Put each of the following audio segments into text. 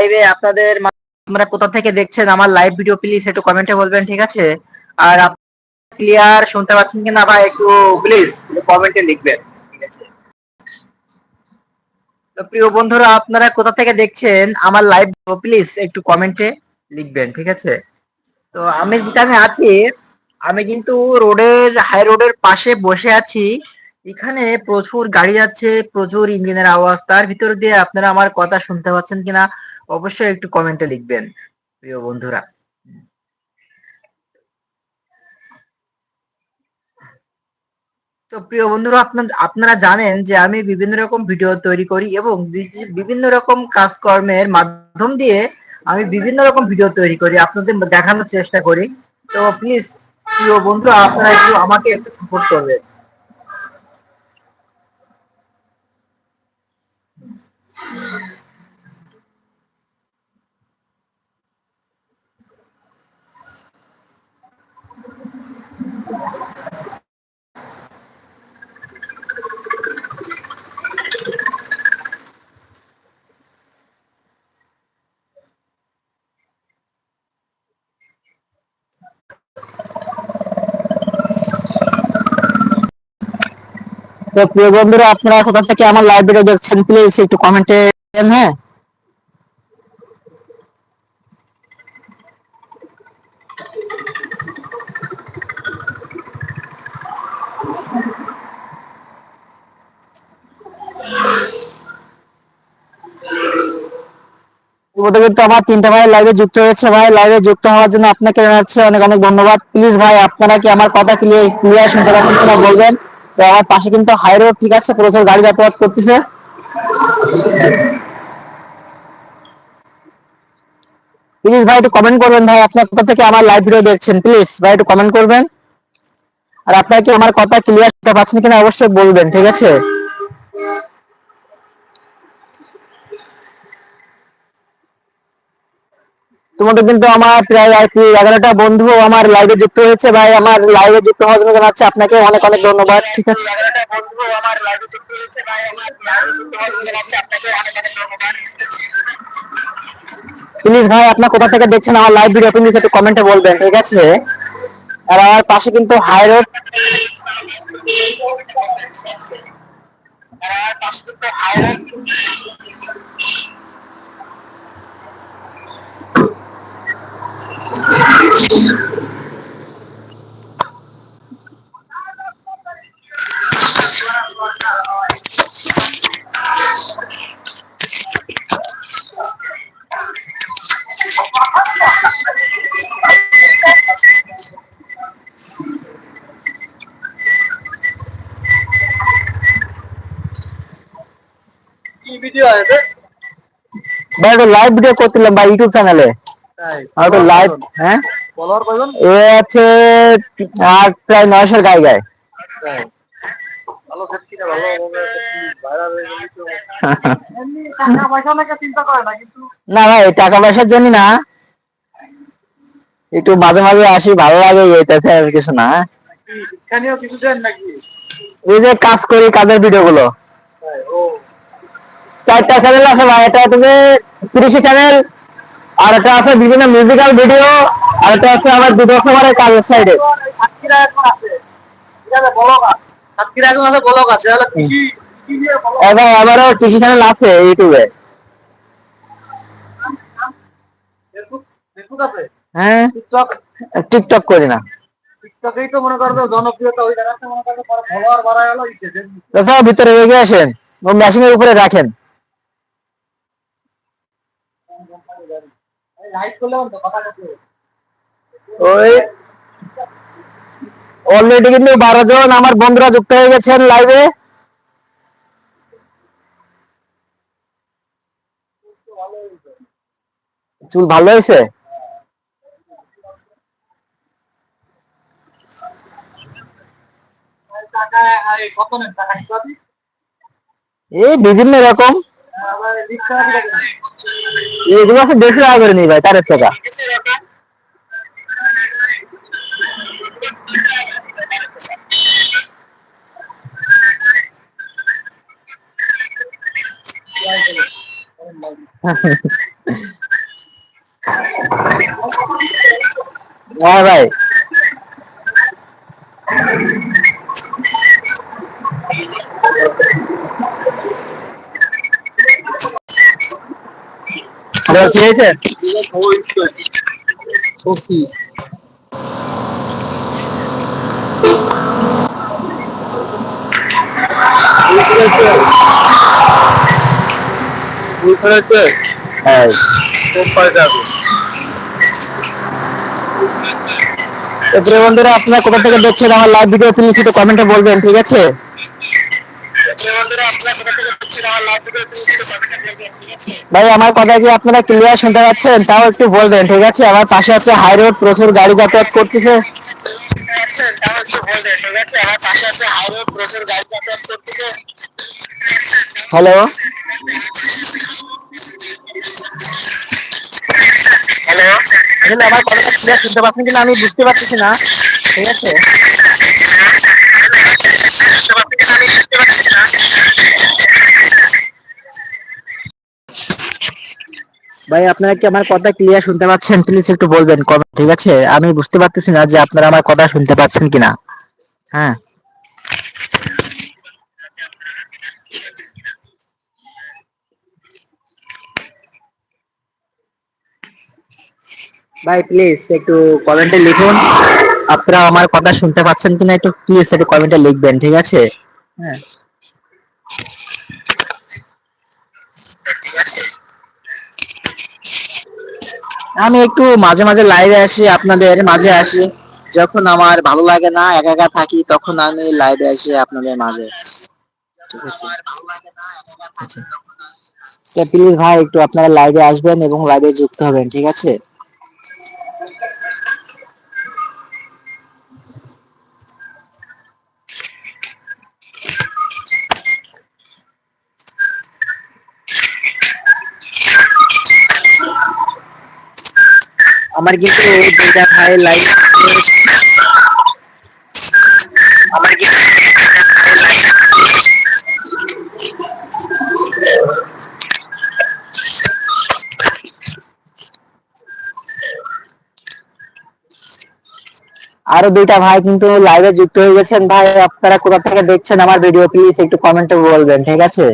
লাইভে আপনাদের আপনারা কোথা থেকে দেখছেন আমার লাইভ ভিডিও প্লিজ একটু কমেন্টে বলবেন, ঠিক আছে? আর ক্লিয়ার শুনতে পাচ্ছেন কিনা ভাই একটু প্লিজ কমেন্টে লিখবেন প্রিয় বন্ধুরা, আপনারা কোথা থেকে দেখছেন আমার লাইভ প্লিজ একটু কমেন্টে লিখবেন, ঠিক আছে? তো আমি যেখানে আছি, আমি কিন্তু রোডের হাই রোডের পাশে বসে আছি। এখানে প্রচুর গাড়ি যাচ্ছে, প্রচুর ইঞ্জিনের আওয়াজ। তার ভিতর দিয়ে আপনারা আমার কথা শুনতে পাচ্ছেন কিনা? অবশ্যই একটু কমেন্টে লিখবেন, প্রিয় বন্ধুরা। তো প্রিয় বন্ধুরা, আপনার, আপনারা জানেন যে আমি বিভিন্ন রকম ভিডিও তৈরি করি এবং বিভিন্ন রকম কাজকর্মের মাধ্যম দিয়ে আমি বিভিন্ন রকম ভিডিও তৈরি করি। আপনাদের দেখানোর চেষ্টা করি। তো প্লিজ প্রিয় বন্ধুরা, আপনারা একটু আমাকে একটু সাপোর্ট করবেন। তো প্রিয় বন্ধুরা, আপনারা কোথা থেকে আমার লাইভ ভিডিও দেখছেন প্লিজ একটু কমেন্টে হ্যাঁ? আমার তিনটা ভাই লাইভে যুক্ত হয়েছে, ভাই। লাইভে যুক্ত হওয়ার জন্য আপনাকে জানাচ্ছি অনেক অনেক ধন্যবাদ। প্লিজ ভাই, আপনারা কি আমার কথা ক্লিয়ার ক্লিয়ার শুনতে পাচ্ছেন বলবেন? তো আমার পাশে কিন্তু হাই রোড ঠিক আছে প্রচুর গাড়ি যাতায়াত করতেছে। প্লিজ ভাই, একটু কমেন্ট করবেন ভাই, আপনার কোথা থেকে আমার লাইভ ভিডিও দেখছেন প্লিজ ভাই, একটু কমেন্ট করবেন। আর আপনার কি আমার কথা ক্লিয়ার পাচ্ছেন কিনা অবশ্যই বলবেন, ঠিক আছে? তোমাদের কিন্তু আমার প্রায় আর কি এগারোটা বন্ধু আমার লাইভে যুক্ত হয়েছে। ভাই, আমার লাইভে যুক্ত হওয়ার জন্য জানাচ্ছি আপনাকে অনেক অনেক ধন্যবাদ। ঠিক আছে? প্লিজ ভাই, আপনার কোথা থেকে দেখছেন আমার লাইভ ভিডিও প্লিজ একটু কমেন্টে বলবেন, ঠিক আছে? আর আমার পাশে কিন্তু হাই রোড ভাই একটা লাইভ ভিডিও করছিলাম ভাই ইউটিউব চ্যানেলে আর একটা লাইভ হ্যাঁ ফলোয়ার কয়জন? এ আছে আর প্রায় নয়শোর গায়ে গায়ে। ভালো ভালো ভাইরাল হয়ে গেলি তো এমনি টাকা পয়সা নাকি চিন্তা করে না কিন্তু না ভাই টাকা পয়সার জন্য না। একটু মাঝে মাঝে আসি ভালো লাগে এটাতে আর কিছু না। কি কিছু দেন নাকি? এই যে কাজ করি কাজের ভিডিও গুলো হ্যাঁ, চারটা চ্যানেল আছে ভাই এটা তুমি কৃষি চ্যানেল আর এটা আছে বিভিন্ন মিউজিক্যাল ভিডিও আর এটা আছে আমার দুটো খাবারের কাজের সাইডে আমারও কৃষি চ্যানেল আছে ইউটিউবে হ্যাঁ। টিকটক করি না। টিকটকেই তো মনে করবে জনপ্রিয়তা মনে পরে ফলোয়ার তাছাড়া ভিতরে আসেন। ও মেশিনের উপরে রাখেন। করলে কথা ওই অলরেডি কিন্তু বারো জন আমার বন্ধুরা যুক্ত হয়ে গেছেন লাইভে চুল ভালো হয়েছে? এই বিভিন্ন রকম। এগুলো দেড়শো টাকা করে নিই ভাই চারের টাকা হ্যাঁ ভাই কি হয়েছে ও কি হ্যাঁ। বন্ধুরা আপনারা কোথা থেকে দেখছেন আমার লাইভ ভিডিও প্লিজ একটু কমেন্টে বলবেন ঠিক আছে? ভাই আমার কথা কি আপনারা ক্লিয়ার শুনতে পাচ্ছেন? তাও একটু বলবেন ঠিক আছে? আমার পাশে আছে হাই রোড প্রচুর গাড়ি যাতায়াত করতেছে। হ্যালো? হ্যালো আসলে আমার কথাটা ক্লিয়ার শুনতে পাচ্ছেন কিনা আমি বুঝতে পারতেছি না। ঠিক আছে? ভাই, আপনারা কি আমার কথা ক্লিয়ার শুনতে পাচ্ছেন? প্লিজ একটু বলবেন ঠিক আছে? আমি বুঝতে পারতেছি না যে আপনারা আমার কথা শুনতে পাচ্ছেন কিনা। হ্যাঁ। ভাই প্লিজ একটু কমেন্টে লিখুন। আপনারা আমার কথা শুনতে পাচ্ছেন কিনা একটু প্লিজ একটু কমেন্টে লিখবেন ঠিক আছে? হ্যাঁ। আমি একটু মাঝে মাঝে লাইভে আসি আপনাদের মাঝে আসি। যখন আমার ভালো লাগে না একা একা থাকি তখন আমি লাইভে আসি আপনাদের মাঝে। প্লিজ ভাই একটু আপনারা লাইভে আসবেন এবং লাইভে যুক্ত হবেন ঠিক আছে? আমার কিন্তু দুইটা ভাই লাইভ আরও দুইটা ভাই কিন্তু লাইভে যুক্ত হয়ে গেছেন। ভাই, আপনারা কোথা থেকে দেখছেন আমার ভিডিও প্লিজ একটু কমেন্টে বলবেন, ঠিক আছে?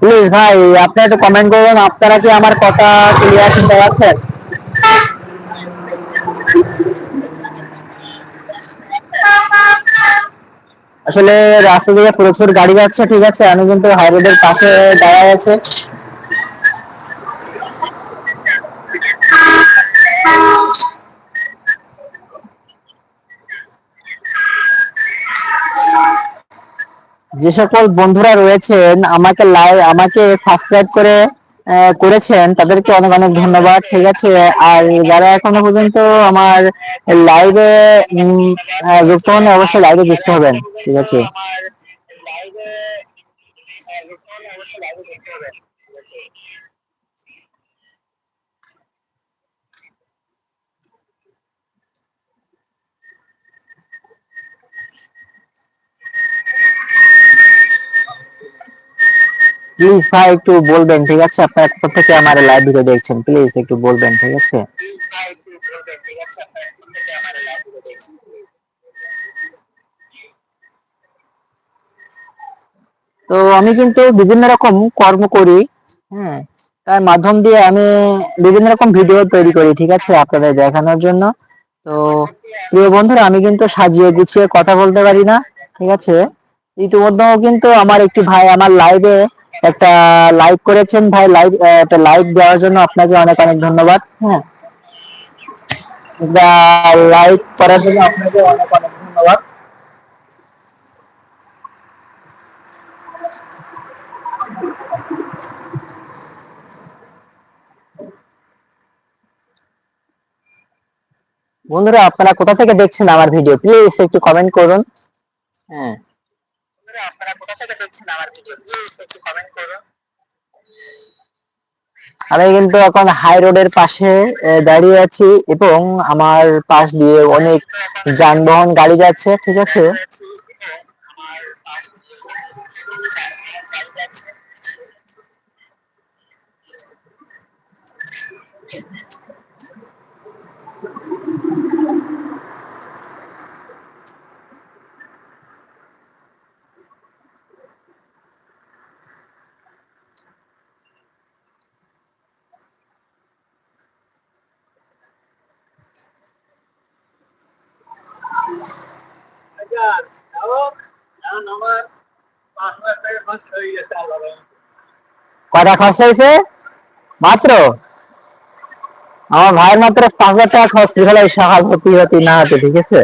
প্লিজ ভাই, আপনি একটু কমেন্ট করবেন আপনারা কি আমার কথা ক্লিয়ার শুনতে পাচ্ছেন? আসলে রাস্তা দিয়ে প্রচুর গাড়ি যাচ্ছে, ঠিক আছে? আমি কিন্তু হাইরোডের পাশে দাঁড়ায় আছে। যে সকল বন্ধুরা রয়েছেন, আমাকে লাইভ আমাকে সাবস্ক্রাইব করে করেছেন, তাদেরকে অনেক অনেক ধন্যবাদ, ঠিক আছে? আর যারা এখনও পর্যন্ত আমার লাইভে যুক্ত হন অবশ্যই লাইভে যুক্ত হবেন, ঠিক আছে? প্লিজ ভাই একটু বলবেন, ঠিক আছে? আপনারা কোথা থেকে আমার লাইভ ভিডিও দেখছেন? প্লিজ একটু বলবেন, ঠিক আছে? তো আমি কিন্তু বিভিন্ন রকম কর্ম করি হ্যাঁ? তার মাধ্যম দিয়ে আমি বিভিন্ন রকম ভিডিও তৈরি করি, ঠিক আছে? আপনাদের দেখানোর জন্য। তো প্রিয় বন্ধুরা, আমি কিন্তু সাজিয়ে গুছিয়ে কথা বলতে পারি না, ঠিক আছে? ইতিমধ্যেও কিন্তু আমার একটি ভাই আমার লাইভে একটা লাইভ করেছেন ভাই লাইভ একটা লাইভ দেওয়ার জন্য আপনাকে অনেক অনেক ধন্যবাদ হ্যাঁ? লাইভ করার জন্য আপনাকে অনেক অনেক ধন্যবাদ। বন্ধুরা, আপনারা কোথা থেকে দেখছেন আমার ভিডিও প্লিজ একটু কমেন্ট করুন। হ্যাঁ। আপনারা কোথা থেকে দেখছেন আমার ভিডিও প্লিজ একটু কমেন্ট করুন। আমি কিন্তু এখন হাই রোডের পাশে দাঁড়িয়ে আছি এবং আমার পাশ দিয়ে অনেক যানবাহন গাড়ি যাচ্ছে ঠিক আছে? আচ্ছা যাব এখন আমার পাঁচ হাজার টাকা খরচ হয়ে গেছে আল্লাহ কয়টা খরচ হয়েছে? মাত্র? আমার ভাইয়ের মাত্র পাঁচ হাজার টাকা খরচ হলে সকাল ভর্তি হতে, না হতে, ঠিক আছে?